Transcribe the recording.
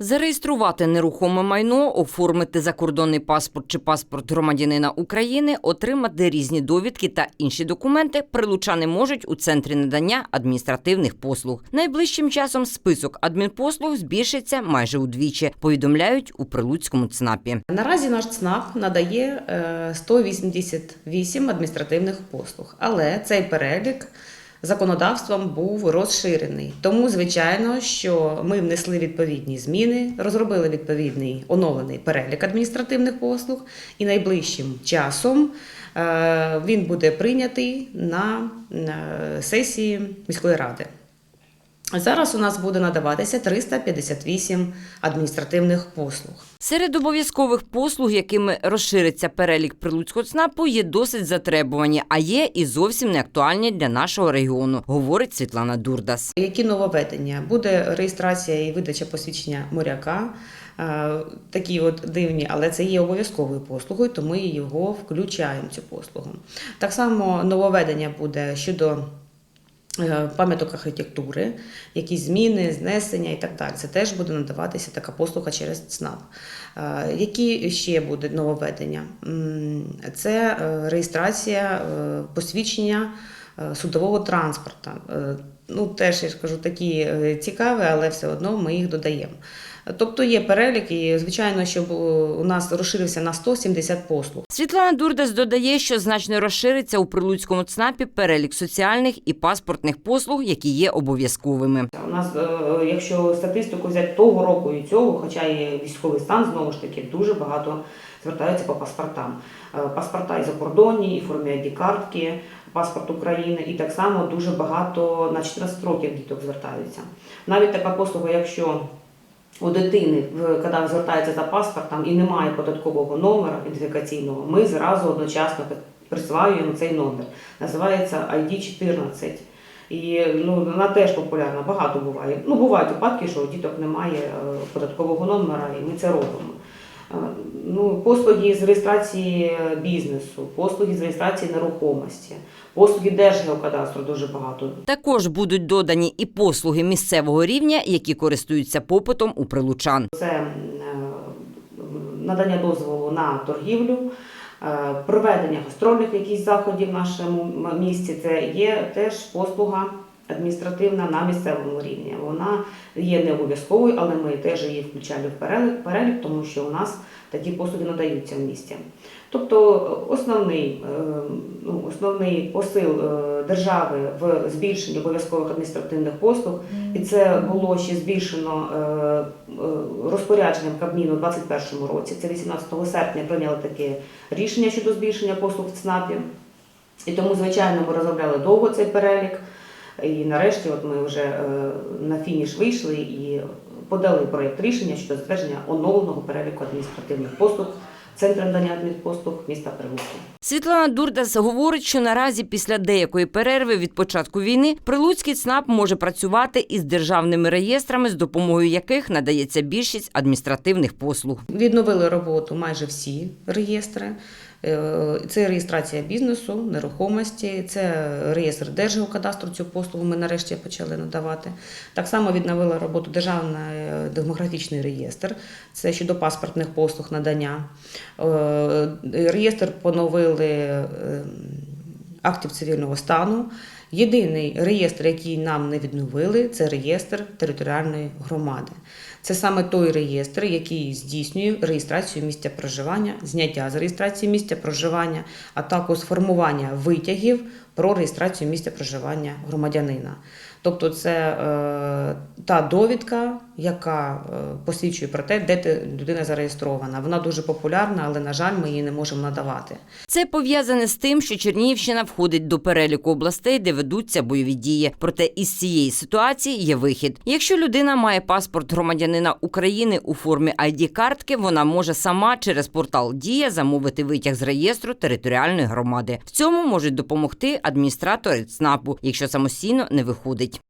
Зареєструвати нерухоме майно, оформити закордонний паспорт чи паспорт громадянина України, отримати різні довідки та інші документи прилучани можуть у центрі надання адміністративних послуг. Найближчим часом список адмінпослуг збільшиться майже удвічі. Повідомляють у прилуцькому ЦНАПі. Наразі наш ЦНАП надає е, 188 адміністративних послуг, але цей перелік законодавством був розширений. Тому, звичайно, що ми внесли відповідні зміни, розробили відповідний оновлений перелік адміністративних послуг, і найближчим часом е, він буде прийнятий на е, сесії міської ради. Зараз у нас буде надаватися 358 адміністративних послуг. Серед обов'язкових послуг, якими розшириться перелік прилуцького ЦНАПу, є досить затребувані, а є і зовсім не актуальні для нашого регіону, говорить Світлана Дурдас. Які нововведення? Буде реєстрація і видача посвідчення моряка. Е, Такі от дивні, але це є обов'язковою послугою, то ми його включаємо цю послугу. Так само нововведення буде щодо пам'яток архітектури, якісь зміни, знесення і так далі. Це теж буде надаватися така послуга через ЦНАП. Е, Які ще будуть нововведення? Це е, реєстрація е, посвідчення е, судового транспорту. Е, Ну, теж я ж кажу, такі е, цікаві, але все одно ми їх додаємо. Тобто є перелік, і звичайно, щоб е, у нас розширився на 170 послуг. Світлана Дурдас додає, що значно розшириться у прилуцькому ЦНАПі перелік соціальних і паспортних послуг, які є обов'язковими. У нас, е, якщо статистику взяти того року і цього, хоча є військовий стан, знову ж таки, дуже багато звертаються по паспортам. Е, Паспорта і закордонні, і формі ID-картки, паспорт України, і так само дуже багато на 14 років діток звертаються. Навіть така послуга, якщо у дитини, коли звертається за паспортом і немає податкового номера ідентифікаційного, ми зразу одночасно присваюємо цей номер. Називається ID-14. І ну, вона теж популярна, багато буває. Ну, бувають випадки, що у діток немає е, податкового номера, і ми це робимо. Е, Ну, послуги з реєстрації бізнесу, послуги з реєстрації нерухомості, послуги Держгеокадастру дуже багато. Також будуть додані і послуги місцевого рівня, які користуються попитом у прилучан. Це е, надання дозволу на торгівлю, е, проведення гастрольних якісь заходів в нашому місті. Це є теж послуга адміністративна на місцевому рівні. Вона є не обов'язковою, але ми теж її включали в перелік, перелік, тому що у нас такі послуги надаються в місті. Тобто е, основний, е, ну, основний посил е, держави в збільшенні обов'язкових адміністративних послуг, і це було ще збільшено розпорядженням Кабміну у 2021 році. Це 18 серпня прийняли таке рішення щодо збільшення послуг в ЦНАПі. І тому, звичайно, ми розробляли довго цей перелік. І нарешті, от ми вже е, на фініш вийшли і подали проєкт рішення щодо затвердження оновленого переліку адміністративних послуг Центру надання адмінпослуг міста Прилуки. Світлана Дурдас говорить, що наразі після деякої перерви від початку війни Прилуцький ЦНАП може працювати із державними реєстрами, з допомогою яких надається більшість адміністративних послуг. Відновили роботу майже всі реєстри. Е, Це реєстрація бізнесу, нерухомості, це реєстр Держгеокадастру, цю послугу ми нарешті почали надавати. Так само відновила роботу Державний е, демографічний реєстр, це щодо паспортних послуг надання. Е, Реєстр поновили актів цивільного стану. Єдиний реєстр, який нам не відновили, це реєстр територіальної громади. Це саме той реєстр, який здійснює реєстрацію місця проживання, зняття з реєстрації місця проживання, а також формування витягів про реєстрацію місця проживання громадянина. Тобто це е, та довідка, яка е, посвідчує про те, де ти- людина зареєстрована. Вона дуже популярна, але, на жаль, ми її не можемо надавати. Це пов'язане з тим, що Чернігівщина входить до переліку областей, де ведуться бойові дії. Проте із цієї ситуації є вихід. Якщо людина має паспорт громадянина України у формі ID-картки, вона може сама через портал Дія замовити витяг з реєстру територіальної громади. В цьому можуть допомогти адміністратори ЦНАПу, якщо самостійно не виходить.